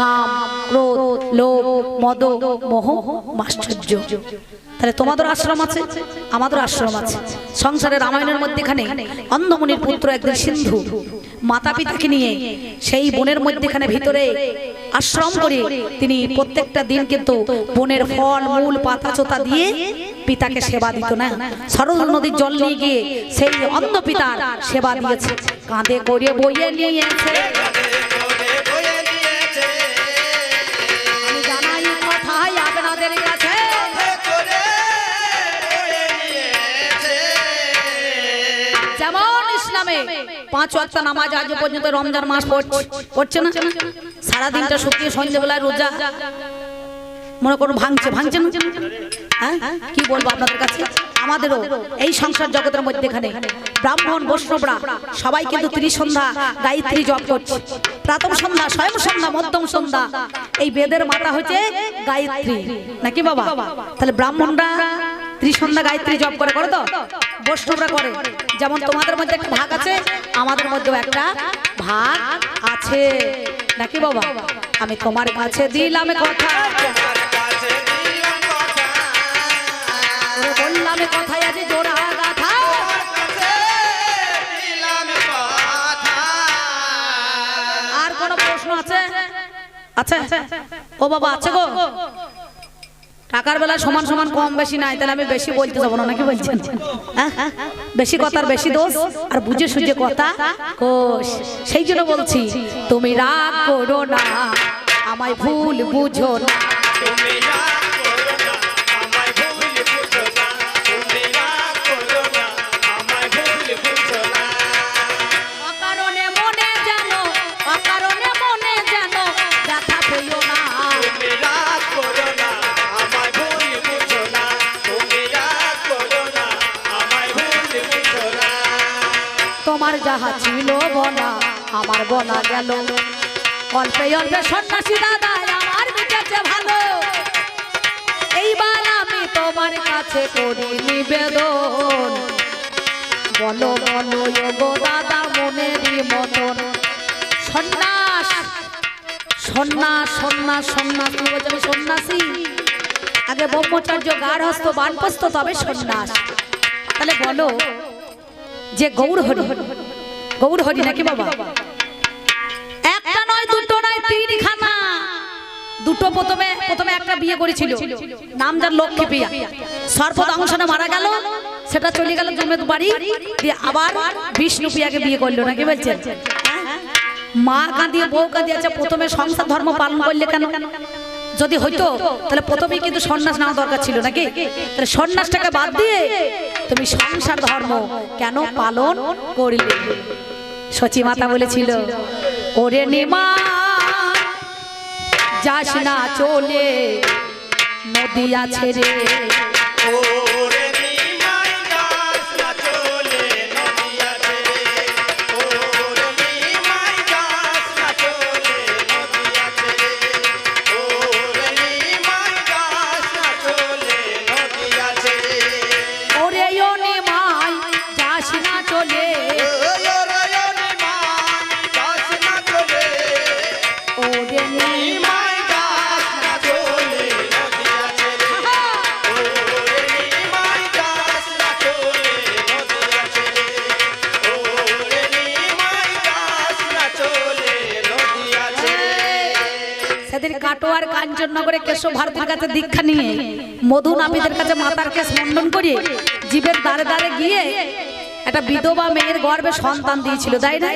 কাম, ক্রোধ, লোভ মদ মোহ, মাশ্চর্য। তাহলে তোমাদের আশ্রম আছে, আমাদের আশ্রম আছে। সংসারে রামায়ণের মধ্যেখানে অন্ধমণির পুত্র একদিন সিন্ধু মাতা পিতাকে নিয়ে সেই বনের মধ্যেখানে ভিতরে আশ্রম করে তিনি প্রত্যেকটা দিন কিন্তু বনের ফল, মূল পাতা চোতা দিয়ে পিতাকে সেবা দিত না। সরল নদীর জল নিয়ে গিয়ে সেই অন্ধ পিতার সেবা দিয়েছে। কাঁধে করে বইয়ে নিয়েছে। যেমন ইসলামে পাঁচ ওয়াক্ত নামাজ আজ পর্যন্ত রমজান মাস পড়ছে না? সারা দিনটা শুকিয়ে সন্ধ্যেবেলায় রোজা। মনে করুন ভাঙছে ভাঙছে না? হ্যাঁ? কি বলব আপনাদের কাছে? আমাদেরও এই সংসার জগতের মধ্যেখানে ব্রাহ্মণ, বৈষ্ণবরা সবাই কিন্তু ত্রিসন্ধ্যা, গায়ত্রী জপ করছে। প্রাতম সন্ধ্যা, স্বয়ং সন্ধ্যা, মধ্যম সন্ধ্যা। এই বেদের মাতা হচ্ছে গায়ত্রী। নাকি বাবা? তাহলে ব্রাহ্মণরা ত্রিসন্ধ্যা গায়ত্রী জপ করে, করো তো? বৈষ্ণবরা করে। যেমন তোমাদের মধ্যে একটা ভাগ আছে, আমাদের মধ্যেও একটা ভাগ আছে। নাকি বাবা? আমি তোমার কাছে দিলাম কথা। বললাম জোড়া আর কোন প্রশ্ন আছে? আছে? ও বাবা, আছে গো? টাকার বেলা সমান সমান কম বেশি নাই, তাহলে আমি বেশি বলতে যাব না, নাকি বলছেন হ্যাঁ? বেশি কথার বেশি দোষ আর বুঝে সুঝে কথা কোষ সেই জন্য বলছি, তুমি রাগ করো না, আমায় ভুল বুঝো না আমার বনা গেল। অল্পে অল্পে সন্ন্যাসী দাদা, আমার মিটেছে ভালো। এইবার আমি তোমার কাছে করি নিবেদন। বলো বলো গো দাদা, মনেরই মতন। সন্ন্যাস সন্ন্যাস সন্ন্যাস সন্ন্যাস তুমি বলছো আমি, সন্ন্যাসী? আগে ব্রহ্মচর্য গার্হস্থ, বানপ্রস্থ, তবে সন্ন্যাস। তাহলে বলো, যে গৌর হরি গৌর হরি নাকি বাবা? দুটো প্রথমে প্রথমে একটা বিয়ে করেছিল। নাম যার লক্ষ্মী প্রিয়া। সর্পদংশনে মারা গেল, সেটা চলে গেল জমের বাড়ি, দিয়ে আবার বিষ্ণু প্রিয়াকে বিয়ে করল, নাকি বলছেন? মা কাঁদিয়ে, বউ কাঁদিয়ে আছে, প্রথমে সংসার ধর্ম পালন করলে কেন? যদি হইতো, তাহলে প্রথমে কিন্তু সন্ন্যাস নেওয়া দরকার ছিল, নাকি? তাহলে সন্ন্যাসটাকে বাদ দিয়ে তুমি সংসার ধর্ম কেন পালন করলে? সচি মাতা বলেছিল, ওরে নিমা যাস না চলে নদিয়া ছেড়ে ওরে ও কাঞ্চননগরে কেশব ভারতীর কাছে দীক্ষা নিয়ে মধু নাপিদের কাছে মাতার কেস মন্ডন করে জীবের দ্বারে দ্বারে গিয়ে একটা বিধবা মেয়ের গর্ভে সন্তান দিয়েছিল, তাই না?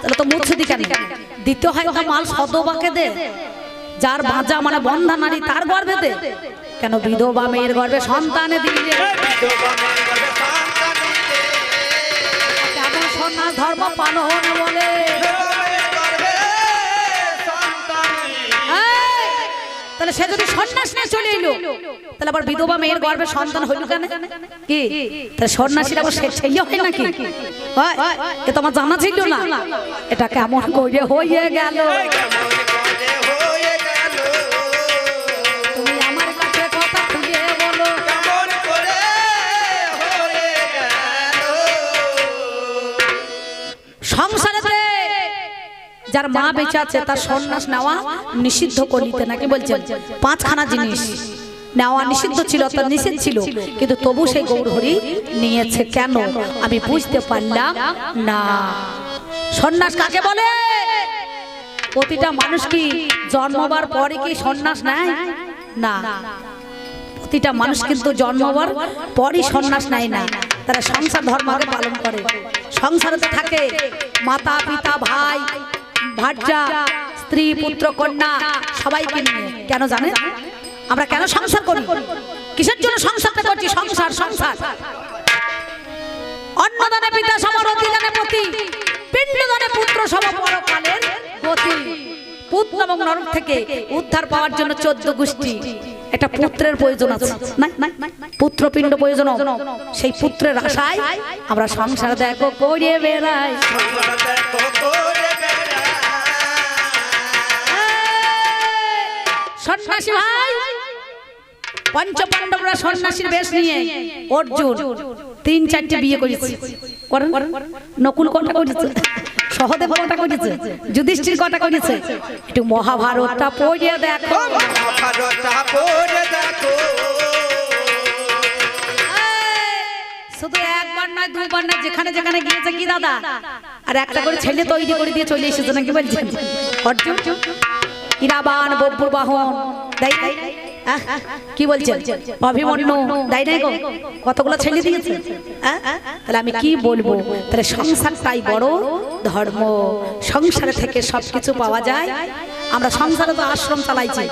তাহলে তো মুচ্ছুদি কেন? দিতে হয় মাল সদবাকে দে, যার বাঁচা মানে বন্ধা নারী তার গর্বে দে। কেন বিধবা মেয়ের গর্বে সন্তানে সন্ন্যাস ধর্ম পালন বলে। তাহলে সে যদি সন্ন্যাস নিয়ে চলে এলো, তাহলে আবার বিধবা মেয়ের গর্ভে সন্তান হইল কেন? কি? তাহলে সন্ন্যাসীর আবার ছেলে হয় নাকি? হয়। এ তো আমার জানা ছিল না। এটা কেমন করে হয়ে গেল। যার মা বেঁচে আছে তার সন্ন্যাস নেওয়া নিষিদ্ধ করিতে নাকি বলছেন? পাঁচখানা জিনিস নেওয়া নিষিদ্ধ ছিল তার নিষেধ ছিল। কিন্তু তবু সেই গৌরহরি নিয়েছে কেন? আমি বুঝতে পারলাম না। সন্ন্যাস কাকে বলে? প্রতিটা মানুষ কি জন্মবার পরে কি সন্ন্যাস নেয়? না। প্রতিটা মানুষ কিন্তু জন্মবার পরই সন্ন্যাস নেয় না। তারা সংসার ধর্মকে পালন করে। সংসারেতে থাকে। মাতা পিতা ভাই ভার্যা স্ত্রী, পুত্র, কন্যা, সবাইকে নিয়ে। কেন জানেন? আমরা কেন সংসার করি? কিসের জন্য সংসারটা করছি? সংসার সংসার। অন্নদানে পিতা সমর অতিদানে পতি। পিণ্ডদানে পুত্র সম, পরকালের গতি। পুত্র এবং নরক থেকে উদ্ধার পাওয়ার জন্য চোদ্দ গোষ্ঠী। একটা পুত্রের প্রয়োজন আছে। পুত্র, পিণ্ড প্রয়োজন। সেই পুত্রের আশায় আমরা সংসার দেখো করিয়ে বেড়াই সন্ন্যাসী ভাই পঞ্চ পাণ্ডবরা সন্ন্যাসীর বেশ নিয়ে অর্জুন তিন চারটে বিয়ে করেছে। করেন নকুল কটা করেছে? সহদেব কটা করেছে? যুধিষ্ঠির কটা করেছে? একটু মহাভারতটা পড়িয়ে দেখো। মহাভারতটা পড়ে দেখো। শুধু একবার নয় দুবার নয় যেখানে যেখানে গিয়েছে কি দাদা? আর একটা করে ছেলে তৈরি করে দিয়ে চলে এসেছে নাকি বলছেন? অর্জুন ইরাবান বব্বুর বাহন আহ, কি বলছেন অভিমন্যু। তাই নাই গো। কতগুলো ছেলে দিয়েছে? তাহলে আমি কি বলব? তাহলে সংসার তাই বড় ধর্ম। সংসারে থেকে সবকিছু পাওয়া যায়। আমরা সংসারে তো আশ্রম চালাইছি।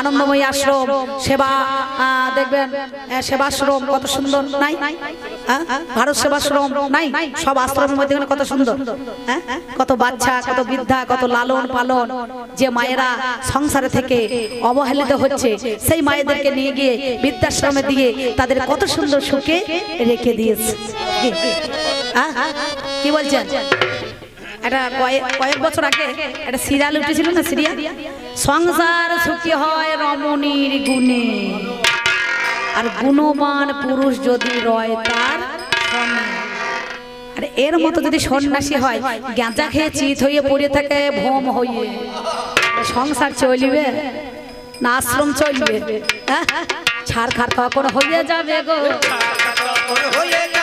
আনন্দময়ী আশ্রম, সেবা দেখবেন সেবাশ্রম কত সুন্দর, নাই? ভারত সেবাশ্রম, নাই? সব আশ্রমের মধ্যে কত সুন্দর। হ্যাঁ? কত বাচ্চা, কত বৃদ্ধা, কত লালন পালন। যে মায়েরা সংসারে থেকে অবহেলিত হচ্ছে, সেই মায়েদেরকে নিয়ে গিয়ে বৃদ্ধাশ্রমে দিয়ে তাদের কত সুন্দর সুখে রেখে দিয়েছে? কি বলছেন? একটা কয়েক বছর আগে একটা সিরিয়াল উঠেছিল না সিরিয়াল সংসার সুখী হয় রমণীর গুণে। আর গুণবান পুরুষ যদি রয় তার আর এর মতো যদি সন্ন্যাসী হয় গাঁজা খেয়ে চিত হয়ে পড়ে থাকে ভোম হয়ে। সংসার চলবে, না আশ্রম চলবে? ছাড় খার করে হয়ে যাবে গো। হয়ে যাবে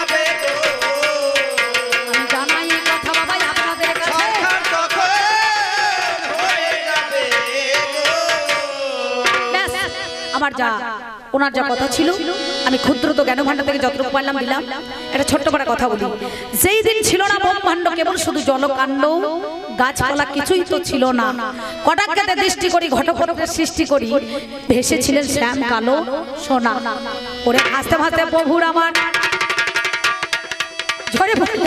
আমার যা, ওনার যা কথা ছিল, আমি ক্ষুদ্র তো জ্ঞান ভান্ডার থেকে যতটুকু পারলাম দিলাম। একটা ছোট্ট করে কথা বলি। যেই দিন ছিল না ব্রহ্মাণ্ড, কেবল শুধু জলকাণ্ড, গাছপালা কিছুই তো ছিল না। কটাক্ষেতে দৃষ্টি করি ঘটপটের সৃষ্টি করি, ভেসেছিলেন শ্যাম কালো সোনা। ওরে ভাসতে ভাসতে প্রভুর আমার ঝরে পড়ল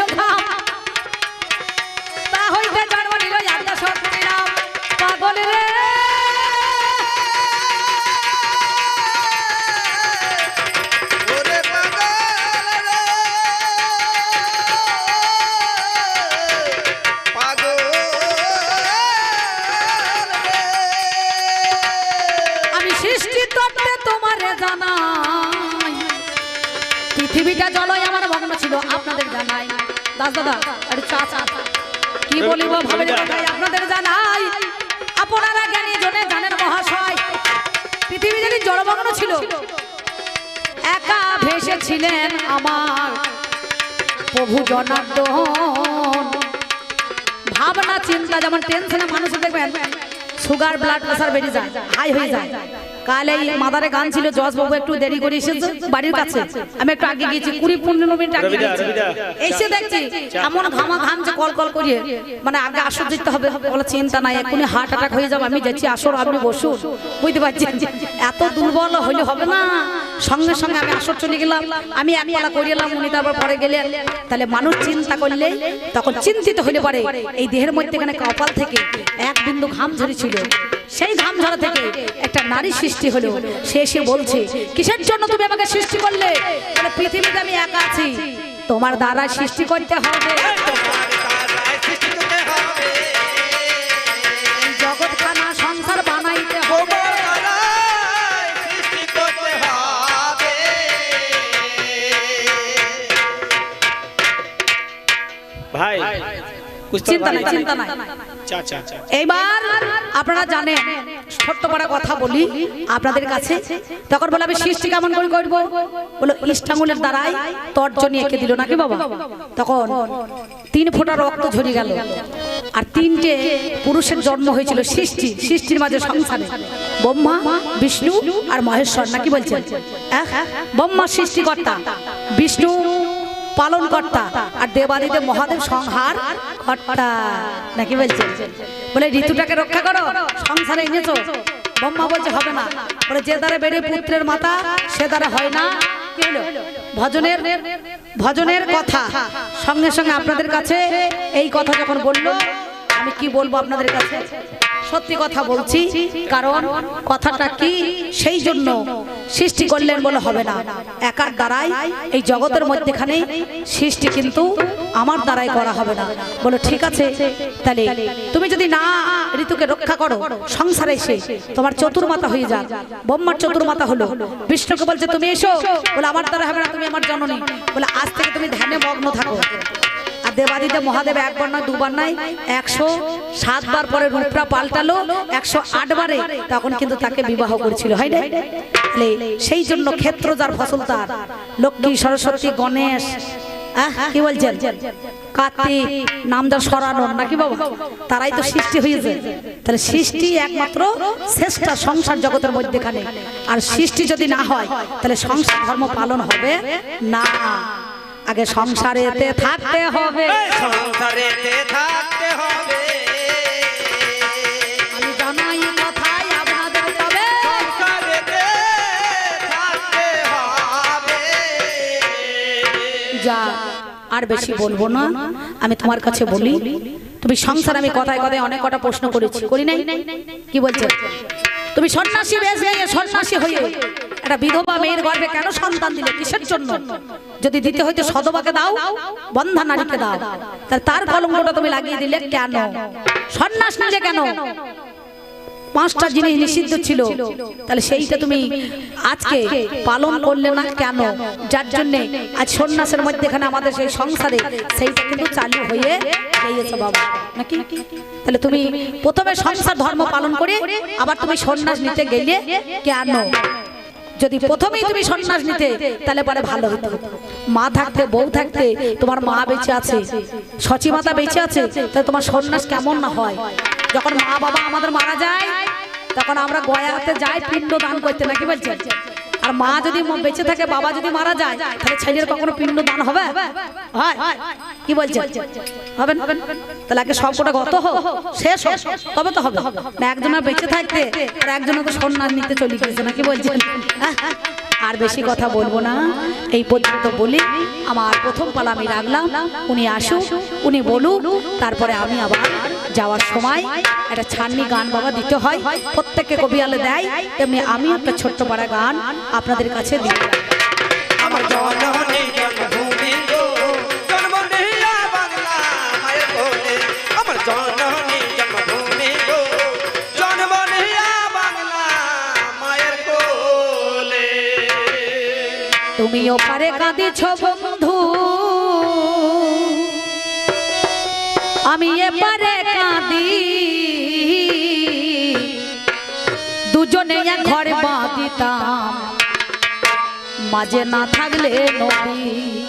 দাস দাদা আরে চা চা কি বলিব ভাবে আপনাদের জানাই। আপনারা জ্ঞানী জনে জানেন মহাশয় পৃথিবী যদি জলমগ্ন ছিল। একা ভেসে ছিলেন আমার প্রভু জনার্দন। ভাবনা চিন্তা যেমন টেনশনে মানুষ দেখবেন সুগার ব্লাড প্রেসার বেড়ে যায় হাই হয়ে যায়। কাল এই মাদারে গান ছিল জজ বাবু একটু দেরি করে এসেছে বাড়ির কাছে। আমি একটু আগে গিয়েছি কুড়ি পনেরো মিনিট আগে এসে দেখছি এমন ঘামা ঘামছে কল কল করিয়ে মানে আগে আসর দিতে হবে বলে চিন্তা নাই হার্ট অ্যাটাক হয়ে যাবে আমি যাচ্ছি আসর আপনি বসুন। বুঝতে পারছি এত দুর্বল হইলে হবে না? সঙ্গে সঙ্গে আমি আসর চলে গেলাম আমি এক পালা উনি তারপর পরে গেলেন। তাহলে মানুষ চিন্তা করলে তখন চিন্তিত হইলে পারে এই দেহের মধ্যে এখানে কপাল থেকে এক বিন্দু ঘাম ঝরেছিল। সেই ঘাম ঝরা থেকে একটা নারী সৃষ্টি হলো। সে এসে বলছে কিসের জন্য তুমি আমাকে সৃষ্টি করলে? পৃথিবীতে আমি একা আছি। তোমার দ্বারা সৃষ্টি করতে হবে তোমার দ্বারাই সৃষ্টি করতে হবে। এই জগৎখানা সংসার বানাইতে হবে। তোমার দ্বারাই সৃষ্টি করতে হবে। ভাই চিন্তা নাই চিন্তা নাই। এইবার আপনারা জানেন ছোট্ট বড় কথা বলি আপনাদের কাছে। তখন বলে, আমি সৃষ্টি কেমন করে করব? বলো ইষ্টাঙ্গুলের দ্বারাই তর্জনী এঁকে দিল নাকি বাবা? তখন তিন ফোঁটা রক্ত ঝরে গেল। আর তিনটে পুরুষের জন্ম হয়েছিল সৃষ্টি। সৃষ্টির মাঝে সংসারে। ব্রহ্মা, বিষ্ণু আর মহেশ্বর নাকি বলছেন? ব্রহ্মা সৃষ্টিকর্তা। বিষ্ণু পালন কর্তা আর দেবাদিদেব মহাদেব সংহার কর্তা। নাকি বলছে? বলে, ঋতুটাকে রক্ষা করো, সংসারে এনেছো। ব্রহ্মা বলছে, হবে না। বলে, যে দ্বারা বেড়ে পুত্রের মাতা, সে দ্বারা হয় না। ভজনের ভজনের কথা। সঙ্গে সঙ্গে আপনাদের কাছে এই কথা যখন বলল, আমি কি বলব আপনাদের কাছে? সত্যি কথা বলছি, কারণ কথাটা কি? সেই জন্য সৃষ্টি করলেন বলে হবে না। একার দ্বারাই এই জগতের মধ্যেখানে সৃষ্টি কিন্তু আমার দ্বারাই করা হবে না। বলো, ঠিক আছে, তাহলে তুমি যদি না ঋতুকে রক্ষা করো, সংসারে এসে তোমার চতুর্মাতা হয়ে যাক। ব্রহ্মার চতুর্মাতা হলো, বিষ্ণুকে বলছে, তুমি এসো। বলে, আমার দ্বারা হবে না, তুমি আমার জননী। বলে, আজ থেকে তুমি ধ্যানে মগ্ন থাকো। দেবাদিতে মহাদেব একবার নয়, দুবার নয়, একশো সাতবার পরে রূপটা পাল্টালো, একশো আটবারে তখন কিন্তু তাকে বিবাহ করেছিল, হয় না সেই জন্য ক্ষেত্র যার ফসল তার। লক্ষ্মী, সরস্বতী, গণেশ কি বলছেন? কার্তিক, নাম যার সরানো নাকি বাবা? তারাই তো সৃষ্টি হয়েছে। তাহলে সৃষ্টি একমাত্র শ্রেষ্ঠ সংসার জগতের মধ্যেখানে। আর সৃষ্টি যদি না হয়, তাহলে সংসার ধর্ম পালন হবে না। আগে সংসারেতে থাকতে হবে। সংসারেতে থাকতে হবে। আমি জানাই কথাই আপনাদের তবে। সংসারেতে থাকতে হবে। যা আর বেশি বলব না। আমি তোমার কাছে বলি তুমি সংসার আমি কথায় কথায় অনেক কটা প্রশ্ন করেছি করি নাই? কি বলছো? তুমি সন্ন্যাসী বেশ নিয়ে সন্ন্যাসী হয়ে একটা বিধবা মেয়ের গর্ভে কেন সন্তান দিলে? কিসের জন্য? যদি দিতে হইতো সদবাকে দাও, বন্ধা নারীকে দাও, তাহলে তার কলঙ্কটা তুমি লাগিয়ে দিলে কেন? সন্ন্যাস নিলে কেন? পাঁচটা জিনিস নিষিদ্ধ ছিল, তাহলে সেইটা তুমি আজকে পালন করলে না কেন? যার জন্য আজ সন্ন্যাসের মধ্যেখানে আমাদের সেই সংসারে সেইটা কিন্তু চালু হয়ে গিয়েছে বাবা। নাকি? তাহলে তুমি প্রথমে সংসার ধর্ম পালন করে আবার তুমি সন্ন্যাস নিতে গেলে কেন? যদি প্রথমেই তুমি সন্ন্যাস নিতে, তাহলে পরে ভালো হতো। মা থাকতে বউ থাকতে তোমার মা বেঁচে আছে সচি মাতা বেঁচে আছে, তাহলে তোমার সন্ন্যাস কেমন না হয়? যখন মা বাবা আমাদের মারা যায়, তখন আমরা গয়াতে যাই, পিণ্ড দান করতে, নাকি বলছেন? আর মা যদি বেঁচে থাকে বাবা যদি মারা যায় তাহলে ছেলের কখনো পিণ্ড দান হবে। হয়। কি বলছেন হবে না? তাহলে আগে সবকটা গত হোক শেষ হোক তবে তো হবে। না একজনের বেঁচে থাকতে আর একজনের তো সন্ন্যাস নিতে চলে গেছে নাকি বলছেন হ্যাঁ? আর বেশি কথা বলব না। এই পর্যন্ত বলি আমার প্রথম পালা আমি রাখলাম। উনি আসুক উনি বলুক তারপরে আমি আবার যাওয়ার সময় একটা ছান্নি গান বাবা দিতে হয় প্রত্যেককে কবিয়ালে দেয় তেমনি আমি একটা ছোট্ট পাড়া গান আপনাদের কাছে দিই। আমার কোলে তুমি ওপারে কাঁদিছ বন্ধু। আমি এপারে মাঝে না থাকলে নদী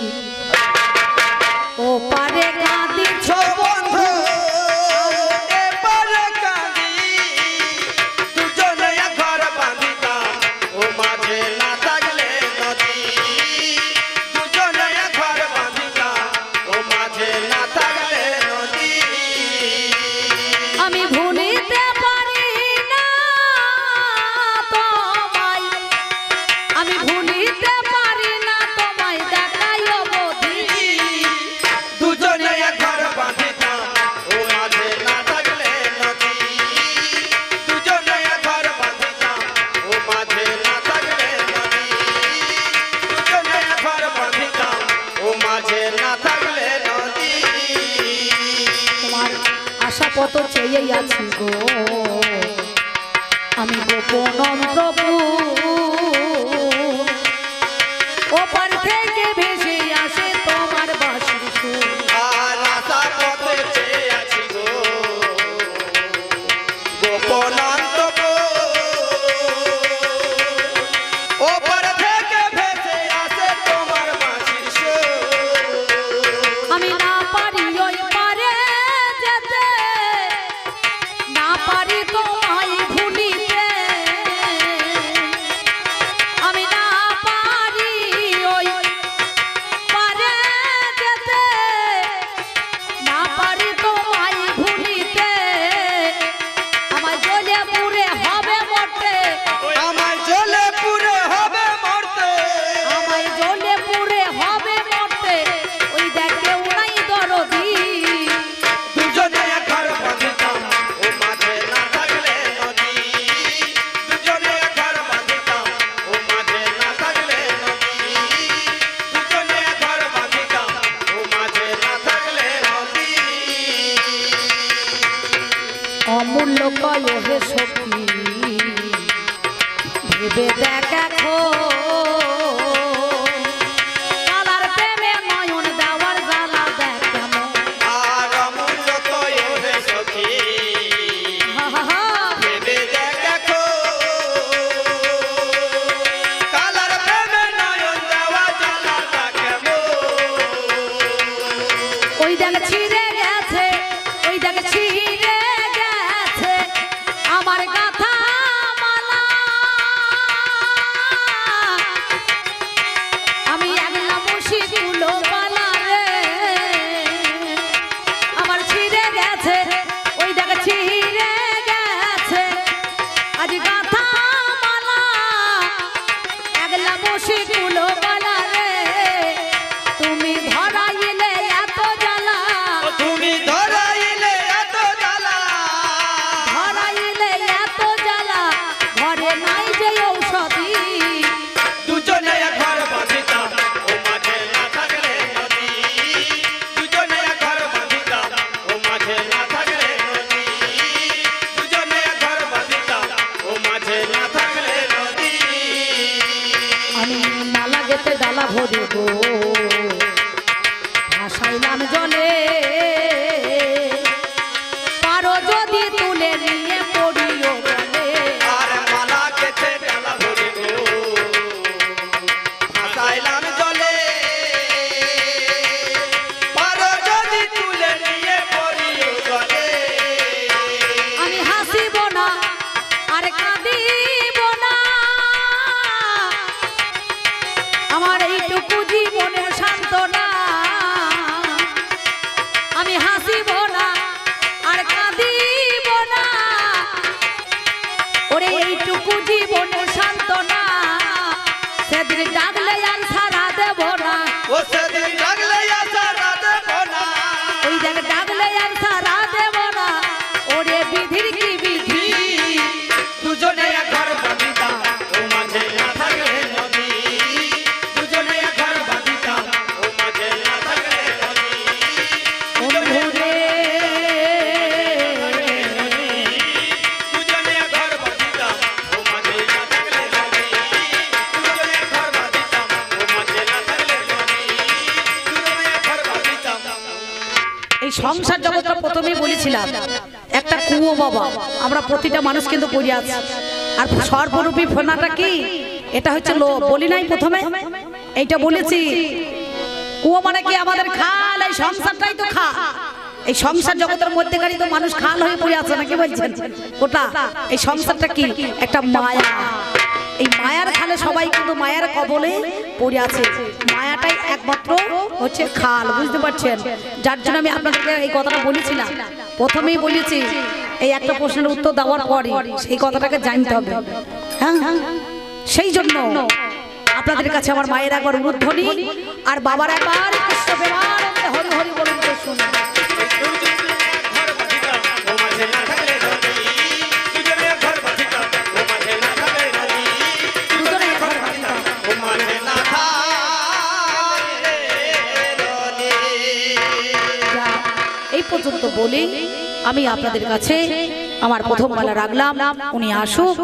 আছি গো। আমি গোপন ওপার ভাসাইলাম জলে সেদিন ডাকলে আর সারা দেব না। ও সেদিন সংসার জগৎটা প্রথমেই বলেছিলাম, একটা কুয়ো বাবা, আমরা প্রতিটা মানুষ কিন্তু পড়ে আছি। আর সর্বরূপী ফোনাটা কি? এটা হচ্ছে লো, বলি নাই প্রথমে? এইটা বলেছি, কুয়ো মানে কি আমাদের খাল? এই সংসারটাই তো খা এই সংসার জগতের মধ্যেকারই তো মানুষ খাল হয়ে পড়ে আছে, নাকি বলছেন? ওটা এই সংসারটা কি? একটা মায়া। এই মায়ার খালে সবাই কিন্তু মায়ার কবলে পড়ে আছে। মায়াটাই একমাত্র হচ্ছে খাল, বুঝতে পারছেন? যার জন্য আমি আপনাদেরকে এই কথাটা বলেছিলাম। প্রথমেই বলেছি, এই একটা প্রশ্নের উত্তর দেওয়ার পরে সেই কথাটাকে জানতে হবে। হ্যাঁ সেই জন্য আপনাদের কাছে আমার মায়ের একবার উদ্ধ্বনি আর বাবার একবার হরি হরি বলুন পর্যন্ত বলি, আমি আপনাদের কাছে আমার প্রথম বেলা রাখলাম। উনি আসুক,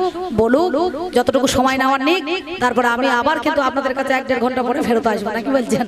বলুক, যতটুকু সময় নেওয়ার নিক, তারপরে আমি আবার কিন্তু আপনাদের কাছে এক দেড় ঘণ্টা পরে ফেরত আসব, নাকি বলছেন?